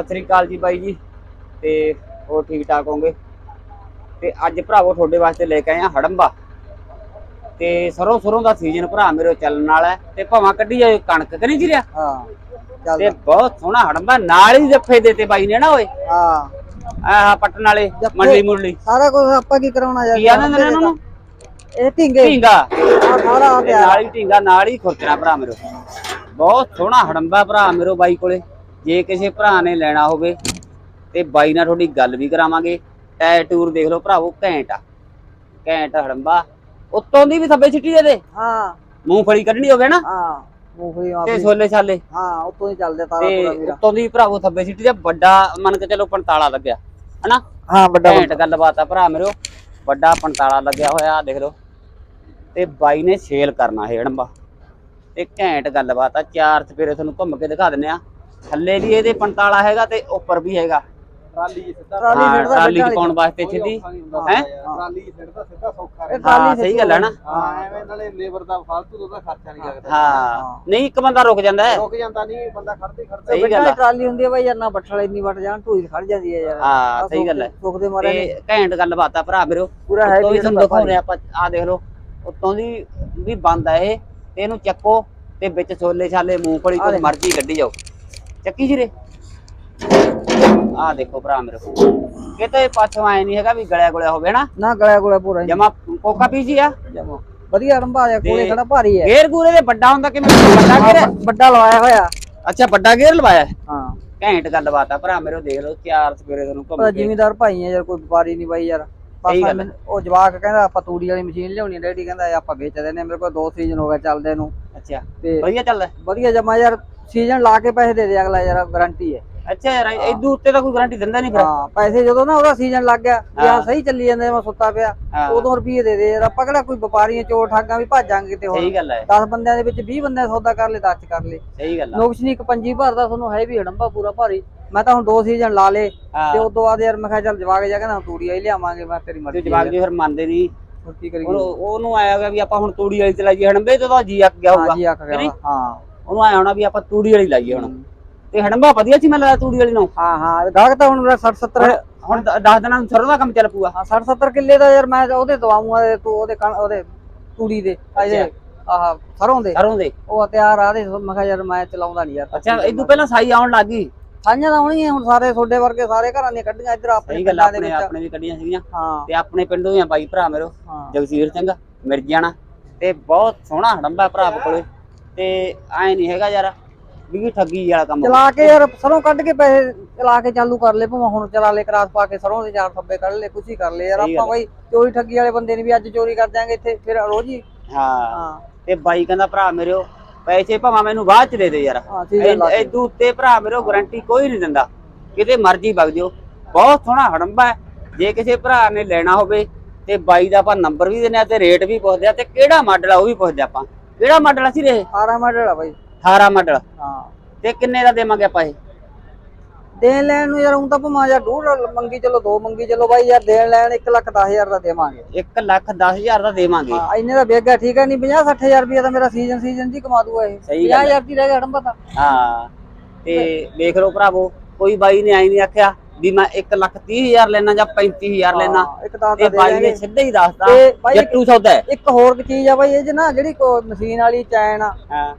ਸਤਿ ਸ੍ਰੀ ਅਕਾਲ ਜੀ ਬਾਈ ਜੀ ਤੇ ਹੋਰ ਠੀਕ ਠਾਕ ਹੋਗੇ ਤੇ ਅੱਜ ਭਰਾਵੋ ਤੁਹਾਡੇ ਵਾਸਤੇ ਲੈ ਕੇ ਆਏ ਆ ਹੜੰਬਾ। ਤੇ ਸਰੋਂ ਸਰੋਂ ਦਾ ਸੀਜ਼ਨ ਭਰਾ ਮੇਰੇ ਚੱਲਣ ਵਾਲਾ ਤੇ ਭਾਵਾਂ ਕੱਢੀ ਜਾਏ ਕਣਕ ਕਰੀ ਜੀ ਰਿਆ ਹਾਂ ਤੇ ਬਹੁਤ ਸੋਹਣਾ ਹੜੰਬਾ ਨਾਲ ਹੀ ਜੱਫੇ ਦੇਤੇ ਬਾਈ ਨੇ ਨਾ ਓਏ। ਹਾਂ। ਆਹ ਪੱਟਣ ਵਾਲੇ। ਮੰਡਲੀ ਮੁਰਲੀ ਸਾਰਾ ਕੁਝ ਆਪਾਂ ਕੀ ਕਰਾਉਣਾ ਯਾਰ ਕੀ ਨੇ ਇਹਨਾਂ ਨੂੰ? ਇਹ ਢਿੰਗੇ। ਢੀਂਗਾ। ਸਾਰਾ ਆ ਤੇ ਨਾਲ ਹੀ ਢੀਂਗਾ ਨਾਲ ਹੀ ਖੁਰਚਣਾ ਭਰਾ ਮੇਰੇ। ਬਹੁਤ ਸੋਹਣਾ ਹੜੰਬਾ ਭਰਾ ਮੇਰੇ ਬਾਈ ਕੋਲੇ। ਜੇ ਕਿਸੇ ਭਰਾ ਨੇ ਲੈਣਾ ਹੋਵੇ ਤੇ ਬਾਈ ਨਾਲ ਤੁਹਾਡੀ ਗੱਲ ਵੀ ਕਰਾਵਾਂਗੇ। ਟਾਇਰ ਟੂਰ ਦੇਖ ਲਓ ਭਰਾਵੋ ਘੈਂਟ ਆ। ਘੈਂਟ ਹੜੰਬਾ। ਉੱਤੋਂ ਦੀ ਵੀ ਥੱਬੇ ਛਿੱਟੀ ਇਹਦੇ ਹਾਂ। ਮੂੰਗਫਲੀ ਕੱਢਣੀ ਹੋਵੇ ਨਾ। ਹਾਂ ਮੂੰਗਫਲੀ ਆ ਤੇ ਵੀ- ਛੋਲੇ ਛਾਲੇ। ਹਾਂ ਉੱਤੋਂ ਹੀ ਚੱਲਦੇ ਤਾਰਾ ਤੇ ਪੂਰਾ ਵੀਰਾ। ਉੱਤੋਂ ਦੀ ਭਰਾਵੋ ਥੱਬੇ ਛਿੱਟੀ ਤੇ ਵੱਡਾ ਮੰਨ ਕੇ ਚਲੋ 45 ਲੱਗਿਆ ਹਨਾ? ਹਾਂ ਵੱਡਾ ਘੈਂਟ ਗੱਲਬਾਤ ਆ ਭਰਾ ਮੇਰੋ। ਵੱਡਾ 45 ਲੱਗਿਆ ਹੋਇਆ ਦੇਖ ਲਓ। ਤੇ ਬਾਈ ਨੇ ਸੇਲ ਕਰਨਾ ਹੈ ਹੜੰਬਾ। ਤੇ ਘੈਂਟ ਗੱਲਬਾਤ ਆ ਚਾਰ ਚਪੇਰੇ ਤੁਹਾਨੂੰ ਘੁੰਮ ਕੇ ਦਿਖਾ ਦਿੰਨੇ ਆ। ਥੱਲੇ ਵੀ ਇਹਦੇ 45 ਹੈਗਾ ਤੇ ਉੱਪਰ ਵੀ ਹੈਗਾ। ਟਰਾਲੀ ਸਿੱਧਾ ਹਾਂ, ਟਰਾਲੀ ਚ ਪਾਉਣ ਵਾਸਤੇ ਸਿੱਧੀ। ਹੈ? ਟਰਾਲੀ ਸਿੱਧਾ ਸਿੱਧਾ ਸੌਖਾ ਹਾਂ ਇਹ ਟਰਾਲੀ ਸਹੀ ਗੱਲ ਹੈ ਨਾ। ਹਾਂ ਐਵੇਂ ਨਾਲੇ ਲੇਬਰ ਦਾ ਫालतू ਦਾ ਖਰਚਾ ਨਹੀਂ ਲੱਗਦਾ। ਹਾਂ ਨਹੀਂ ਇੱਕ ਬੰਦਾ ਰੁਕ ਜਾਂਦਾ ਹੈ। ਰੁਕ ਜਾਂਦਾ ਨਹੀਂ ਬੰਦਾ ਖੜਦੇ ਖੜਦੇ ਸਹੀ ਗੱਲ ਆ। ਟਰਾਲੀ ਹੁੰਦੀ ਹੈ ਬਾਈ ਯਾਰ ਨਾ ਬੱਠਲ ਇੰਨੀ ਵੱਟ ਜਾਣ ਢੂਈ ਖੜ ਜਾਂਦੀ ਹੈ ਯਾਰ। ਹਾਂ ਸਹੀ ਗੱਲ ਹੈ। ਸੁੱਖ ਦੇ ਮਾਰੇ ਨੇ। ਤੇ ਘੈਂਟ ਗੱਲਬਾਤ ਆ ਭਰਾ ਮੇਰੋ ਪੂਰਾ ਹੈਵੀ ਵੀ ਤੁਹਾਨੂੰ ਆਪਾਂ ਆ ਦੇਖ ਲਓ। ਉੱਤੋਂ ਦੀ ਵੀ ਬੰਦ ਆ ਇਹ। ਤੇ ਇਹਨੂੰ ਚੱਕੋ ਤੇ ਵਿੱਚ ਛੋਲੇ ਛਾਲੇ ਮੂੰਗਫਲੀ ਦੇਖ। ਮਰਜ਼ੀ ਕੱਢੀ ਜਾਓ। ਚੱਕੀ ਜੀਰੇ ਆ ਦੇਖੋ ਭਰਾ ਮੇਰੇ ਕਿਤੇ ਪਾਛੋਂ ਆਏ ਨਹੀਂ ਹੈਗਾ ਵੀ ਗਲਿਆ ਗੁਲਿਆ ਹੋਵੇ ਨਾ ਨਾ ਗਲਿਆ ਗੋਲਾ ਪੂਰਾ ਜਮਾ ਕੋਕਾ ਪੀਜੀ ਆ? ਜਮਾ। ਵਧੀਆ ਰੰਭਾ ਆ ਕੋਲੇ ਖੜਾ ਭਾਰੀ ਹੈ। ਗੇਰ ਗੂਰੇ ਦੇ ਵੱਡਾ ਹੁੰਦਾ ਕਿਵੇਂ? ਵੱਡਾ ਗੇਰ? ਵੱਡਾ ਲਵਾਇਆ ਹੋਇਆ। ਅੱਛਾ ਵੱਡਾ ਗੇਰ ਲਵਾਇਆ ਹੈ। ਘੈਂਟ ਗੱਲਬਾਤ ਆ ਭਰਾ ਮੇਰੇ ਦੇਖ ਲਓ ਚਾਰ ਸਵੇਰੇ ਤੁਹਾਨੂੰ ਘੁੰਮ ਕੇ। ਜ਼ਿਮੀਦਾਰ ਭਾਈ ਆ ਯਾਰ ਕੋਈ ਵਪਾਰੀ ਨਹੀਂ ਬਾਈ ਯਾਰ। ਪਾਪਾ ਗੱਲ ਉਹ ਜਵਾਕ ਕਹਿੰਦਾ ਆਪਾਂ ਤੂੜੀ ਵਾਲੀ ਮਸ਼ੀਨ ਲਿਆਉਣੀ ਡੈਡੀ ਕਹਿੰਦਾ ਆਪਾਂ ਵੇਚ ਦਿੰਦੇ ਆ ਮੇਰੇ ਕੋਲ ਦੋ ਸੀਜ਼ਨ ਹੋ ਗਏ ਚੱਲਦੇ ਨੂੰ। ਅੱਛਾ ਤੇ ਵਧੀਆ ਚੱਲਦਾ? ਵਧੀਆ ਜਮਾ ਯਾਰ ਸੀਜ਼ਨ ਲਾ ਕੇ ਪੈਸੇ ਦੇ ਦੇ ਅਗਲਾ ਯਾਰ ਗਾਰੰਟੀ ਹੈ। ਅੱਛਾ ਯਾਰ ਇਦੋਂ ਉੱਤੇ ਤਾਂ ਕੋਈ ਗਾਰੰਟੀ ਦਿੰਦਾ ਨਹੀਂ ਫਿਰ। ਹਾਂ ਪੈਸੇ ਜਦੋਂ ਨਾ ਉਹਦਾ ਸੀਜ਼ਨ ਲੱਗ ਗਿਆ ਹਾਂ। ਹਾਂ। ਸਹੀ ਚੱਲੀ ਜਾਂਦੇ ਮੈਂ ਸੁੱਤਾ ਪਿਆ ਹਾਂ। ਉਦੋਂ ਰੁਪਏ ਦੇ ਦੇ ਯਾਰ ਆਪਾਂ ਕਿਹੜਾ ਕੋਈ ਵਪਾਰੀਆਂ ਚੋਰ ਠਾਗਾਂ ਵੀ ਭਾਜਾਂਗੇ ਕਿਤੇ ਹੋਰ। ਸਹੀ ਗੱਲ ਹੈ। 10 ਬੰਦਿਆਂ ਦੇ ਵਿੱਚ 20 ਬੰਦਿਆਂ ਦਾ ਸੌਦਾ ਕਰ ਲੇ 10 ਚ ਕਰ ਲੇ ਸਹੀ ਗੱਲ ਆ। ਨੋਕਸ਼ਨੀ ਇੱਕ ਪੰਜੀ ਭਰਦਾ ਤੁਹਾਨੂੰ ਹੈ ਵੀ ਹੜੰਬਾ ਪੂਰਾ ਭਾਰੀ। ਮੈਂ ਤਾਂ ਹੁਣ ਦੋ ਸੀਜ਼ਨ ਲਾ ਲੇ ਹਾਂ। ਤੇ ਉਸ ਤੋਂ ਬਾਅਦ ਯਾਰ ਮੈਂ ਕਿਹਾ ਚੱਲ ਜਵਾਕ ਜਾ ਕਹਿੰਦਾ ਤੂੜੀ ਆਈ ਲਿਆਵਾਂਗੇ ਮੈਂ ਤੇਰੀ ਮਰਜ਼ੀ ਜਵਾਕ ਜੀ ਫਿਰ ਮੰਨਦੇ ਨਹੀਂ। ਹੋਰ ਕੀ ਕਰੀਏ? ਉਹਨੂੰ ਆਇਆ ਵੀ ਆਪਾਂ ਹੁਣ ਤੂੜੀ ਵਾਲੀ ਚਲਾਈਏ ਹੜੰਬੇ ਤੋਂ ਤਾਂ ਜੀ ਅੱਕ ਗਿਆ ਹਾਂ ਹੋਊਗਾ। ਹਾਂ। ਉਹਨੂੰ ਆਇਆ ਹੋਣਾ ਵੀ ਆਪਾਂ ਤੂੜੀ ਵਾਲੀ ਲਾਈਏ ਹੁਣ। ਤੇ ਹੜੰਬਾ ਵਧੀਆ ਸੀ ਮੈਂ ਲਾਇਆ ਤੂੜੀ ਵਾਲੀ ਨੂੰ। ਹਾਂ ਹਾਂ ਗਾਹਕ ਤਾਂ ਹੁਣ ਮੇਰਾ 60 70 ਹੁਣ ਹੁਣ 10 ਦਿਨਾਂ ਨੂੰ ਸਰੋਂ ਦਾ ਕੰਮ ਚੱਲ ਪੂਗਾ ਹਾਂ 60 70 ਕਿੱਲੇ ਦਾ ਯਾਰ ਮੈਂ ਉਹਦੇ ਦਵਾਉਂਗਾ ਤੂੰ ਉਹਦੇ ਉਹਦੇ ਤੂੜੀ ਦੇ ਇਹਦੇ ਆਹ ਸਰੋਂ ਦੇ। ਸਰੋਂ ਦੇ। ਉਹ ਤਿਆਰ ਆ ਦੇ ਮੈਂ ਕਿਹਾ ਯਾਰ ਮੈਂ ਚਲਾਉਂਦਾ ਨਹੀਂ ਯਾਰ। ਅੱਛਾ ਇਦੋਂ ਪਹਿਲਾਂ ਸਾਈ ਆਉਣ ਲੱਗ ਗਈ? ਸਾਂਝਾਂ ਤਾਂ ਆਉਣਗੀਆਂ ਹੁਣ ਸਾਰੇ ਤੁਹਾਡੇ ਵਰਗੇ ਸਾਰੇ ਘਰਾਂ ਦੀਆਂ ਕੱਢੀਆਂ ਇੱਧਰ ਆਪਣੇ ਗੱਲ ਆਪਣੇ ਆਪਣੇ ਵੀ ਕੱਢੀਆਂ ਸੀਗੀਆਂ। ਹਾਂ। ਤੇ ਆਪਣੇ ਪਿੰਡੋਂ ਹੀ ਆ ਬਾਈ ਭਰਾ ਮੇਰੋ। ਜਗਸੀਰ ਸਿੰਘ ਮਿਰਜਾਣਾ। ਤੇ ਬਹੁਤ ਸੋਹਣਾ ਹੜੰਬਾ ਭਰਾ ਕੋਲੇ। ਤੇ ਐ ਨਹੀਂ ਹੈਗਾ ਯਾਰ ਵੀ ਠੱਗੀ ਵਾਲਾ ਕੰਮ ਚਲਾ ਕੇ ਯਾਰ ਸਰੋਂ ਕੱਢ ਕੇ ਪੈਸੇ ਚਲਾ ਕੇ ਚਾਲੂ ਕਰ ਲੈ ਭਾਵੇਂ ਹੁਣ ਚਲਾ ਲੈ ਕਰਾਸ ਪਾ ਕੇ ਸਰੋਂ ਦੇ ਚਾਰ ਥੱਬੇ ਕੱਢ ਲੈ ਕੁਛ ਹੀ ਕਰ ਲੈ ਯਾਰ। ਆਪਾਂ ਬਈ ਚੋਰੀ ਠੱਗੀ ਵਾਲੇ ਬੰਦੇ ਨੇ ਵੀ ਅੱਜ ਚੋਰੀ ਕਰ ਦਿਆਂਗੇ ਇੱਥੇ ਫਿਰ ਰੋਜ਼। ਹੀ। ਹਾਂ। ਤੇ ਬਾਈ ਕਹਿੰਦਾ ਭਰਾ ਮੇਰਿਓ ਪੈਸੇ ਭਾਵੇਂ ਮੈਨੂੰ ਬਾਅਦ ਚ ਦੇ ਦੇ ਯਾਰ। ਹਾਂ ਸੀਜ਼ਨ ਲਾ ਕੇ। ਇਦੋਂ ਉੱਤੇ ਭਰਾ ਮੇਰੋ ਗਾਰੰਟੀ ਕੋਈ ਨਹੀਂ ਦਿੰਦਾ। ਕਿਤੇ ਮਰਜ਼ੀ ਵਗ ਜਿਓ। ਬਹੁਤ ਸੋਹਣਾ ਹੜੰਬਾ ਹੈ। ਜੇ ਕਿਸੇ ਭਰਾ ਨੇ ਲੈਣਾ ਹੋਵੇ ਤੇ ਬਾਈ ਦਾ ਆਪਾਂ ਨੰਬਰ ਵੀ ਦਿੰਦੇ ਆ ਤੇ ਰੇਟ ਵੀ ਪੁੱਛਦੇ ਆ ਤੇ ਕਿਹੜਾ ਮਾਡਲ ਆ ਉਹ ਵੀ ਪੁੱਛਦੇ ਆਪਾਂ। ਕਿਹੜਾ ਮਾਡਲ ਸੀ ਰੇ 18 ਮਾਡਲ ਆ ਬਾਈ। 18 ਮਾਡਲ। ਹਾਂ। ਤੇ ਕਿੰਨੇ ਦਾ ਦੇਵਾਂਗੇ ਆਪਾਂ ਇਹ? ਦੇਣ ਲੈਣ ਨੂੰ ਯਾਰ ਹੁਣ ਤਾਂ ਭਾਵੇਂ ਯਾਰ ਡੂਢ ਮੰਗੀ ਚਲੋ ਦੋ ਮੰਗੀ ਚਲੋ ਬਾਈ ਯਾਰ ਦੇਣ ਲੈਣ 1 ਲੱਖ 10 ਹਜ਼ਾਰ ਦਾ ਦੇਵਾਂਗੇ। 1 ਲੱਖ 10000 ਦਾ ਦੇਵਾਂਗੇ। ਹਾਂ ਇੰਨੇ ਦਾ ਵੇਗਾ ਠੀਕ ਹੈ ਨਹੀਂ 50 60000 ਰੁਪਏ ਦਾ ਮੇਰਾ ਸੀਜ਼ਨ ਸੀਜ਼ਨ ਜੀ ਕਮਾ ਦੂਗਾ ਇਹ। ਸਹੀ ਗੱਲ 50000 ਦੀ ਰਹਿ ਗਿਆ ਹੜੰਬਾ ਤਾਂ। ਹਾਂ ਤੇ ਵੇਖ ਲਓ ਭਰਾਵੋ ਕੋਈ ਬਾਈ ਨੇ ਆਈ ਨਹੀਂ ਆਖਿਆ। ਵੀ ਮੈਂ 1 ਲੱਖ 30000 ਲੈਣਾ ਜਾਂ 35000 ਲੈਣਾ ਇੱਕ ਤਾਂ ਦੇ ਬਾਈ ਨੇ ਸਿੱਧਾ ਹੀ ਦੱਸਦਾ ਜੱਟੂ ਸੌਦਾ ਹੈ। ਇੱਕ ਹੋਰ ਚੀਜ਼ ਆ ਬਾਈ ਇਹ ਚ ਨਾ ਜਿਹੜੀ ਮਸ਼ੀਨ ਵਾਲੀ ਚੈਨ ਆ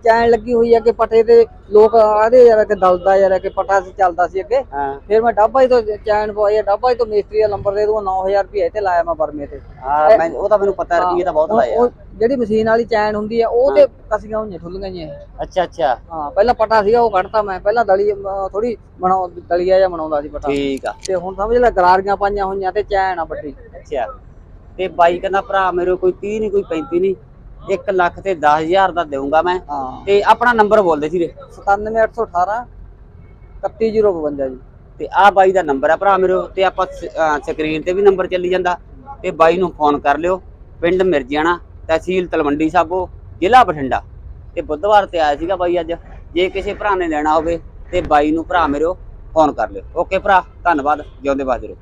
ਚੈਨ ਲੱਗੀ ਹੋਈ ਆ ਕਿ ਪਟੇ ਤੇ ਲੋਕ ਆਦੇ ਯਾਰ ਕਿ ਦਲਦਾ ਯਾਰ ਕਿ ਪਟਾ ਸੀ ਚੱਲਦਾ ਸੀ ਅੱਗੇ। ਹਾਂ। ਫਿਰ ਮੈਂ ਡੱਬਾ ਹੀ ਤੋਂ ਚੈਨ ਪਵਾਈ ਡੱਬਾ ਹੀ ਤੋਂ ਮਿਸਤਰੀ ਦਾ ਨੰਬਰ ਦੇ ਦੂੰਗਾ 9000 ਰੁਪਏ ਤੇ ਲਾਇਆ ਮੈਂ ਬਰਮੇ ਤੇ। ਹਾਂ ਮੈਂ ਉਹ ਤਾਂ ਮੈਨੂੰ ਪਤਾ ਰੁਪਈਏ ਤਾਂ ਬਹੁਤ ਲਾਇਆ ਉਹ ਜਿਹੜੀ ਮਸ਼ੀਨ ਵਾਲੀ ਚੈਨ ਹੁੰਦੀ ਆ ਉਹ ਤੇ ਕਸੀਆਂ ਹੋਈਆਂ ਠੁੱਲੀਆਂ ਜਿਹੀਆਂ। ਇਹ। ਅੱਛਾ ਅੱਛਾ। ਹਾਂ ਪਹਿਲਾਂ ਪਟਾ ਸੀਗਾ ਉਹ ਕੱਢਤਾ ਮੈਂ। ਪਹਿਲਾਂ ਦਲੀ ਥੋੜੀ ਬਣਾਉ ਦਲੀਆ ਜਿਹਾ ਬਣਾਉਂਦਾ ਸੀ ਪਟਾ ਠੀਕ ਆ। ਤੇ ਹੁਣ ਸਮਝ ਲੈ ਗਰਾਰੀਆਂ ਪਾਈਆਂ ਹੋਈਆਂ ਤੇ ਚੈਨ ਆ ਵੱਡੀ। ਅੱਛਾ। ਤੇ ਬਾਈ ਕਹਿੰਦਾ ਭਰਾ ਮੇਰੇ ਕੋਈ 30 ਨਹੀਂ ਕੋਈ 35 ਨਹੀਂ 1 ਲੱਖ ਤੇ 10000 ਦਾ ਦੇਊਂਗਾ ਮੈਂ। ਹਾਂ। ਤੇ ਆਪਣਾ ਨੰਬਰ ਬੋਲਦੇ ਸੀ ਰੇ 97818 31052 ਜੀ। ਤੇ ਆ ਬਾਈ ਦਾ ਨੰਬਰ ਆ ਭਰਾ ਮੇਰੇ ਤੇ ਆਪਾਂ ਸਕਰੀਨ ਤੇ ਵੀ ਨੰਬਰ ਚੱਲੀ ਜਾਂਦਾ। ਤੇ ਬਾਈ ਨੂੰ ਫੋਨ ਕਰ ਲਿਓ। ਪਿੰਡ ਮਿਰਜਿਆਣਾ ਤਹਿਸੀਲ ਤਲਵੰਡੀ ਸਾਬੋ ਜ਼ਿਲ੍ਹਾ ਬਠਿੰਡਾ। ਤੇ ਬੁੱਧਵਾਰ ਤੇ ਆਇਆ ਸੀਗਾ ਬਾਈ ਅੱਜ। ਜੇ ਕਿਸੇ ਭਰਾ ਨੇ ਲੈਣਾ ਹੋਵੇ ਤੇ ਬਾਈ ਨੂੰ ਭਰਾ ਮੇਰੋ ਫੋਨ ਕਰ ਲਿਓ। ਓਕੇ ਭਰਾ ਧੰਨਵਾਦ। ਜਿਉਂਦੇ ਬਾਜਰੋ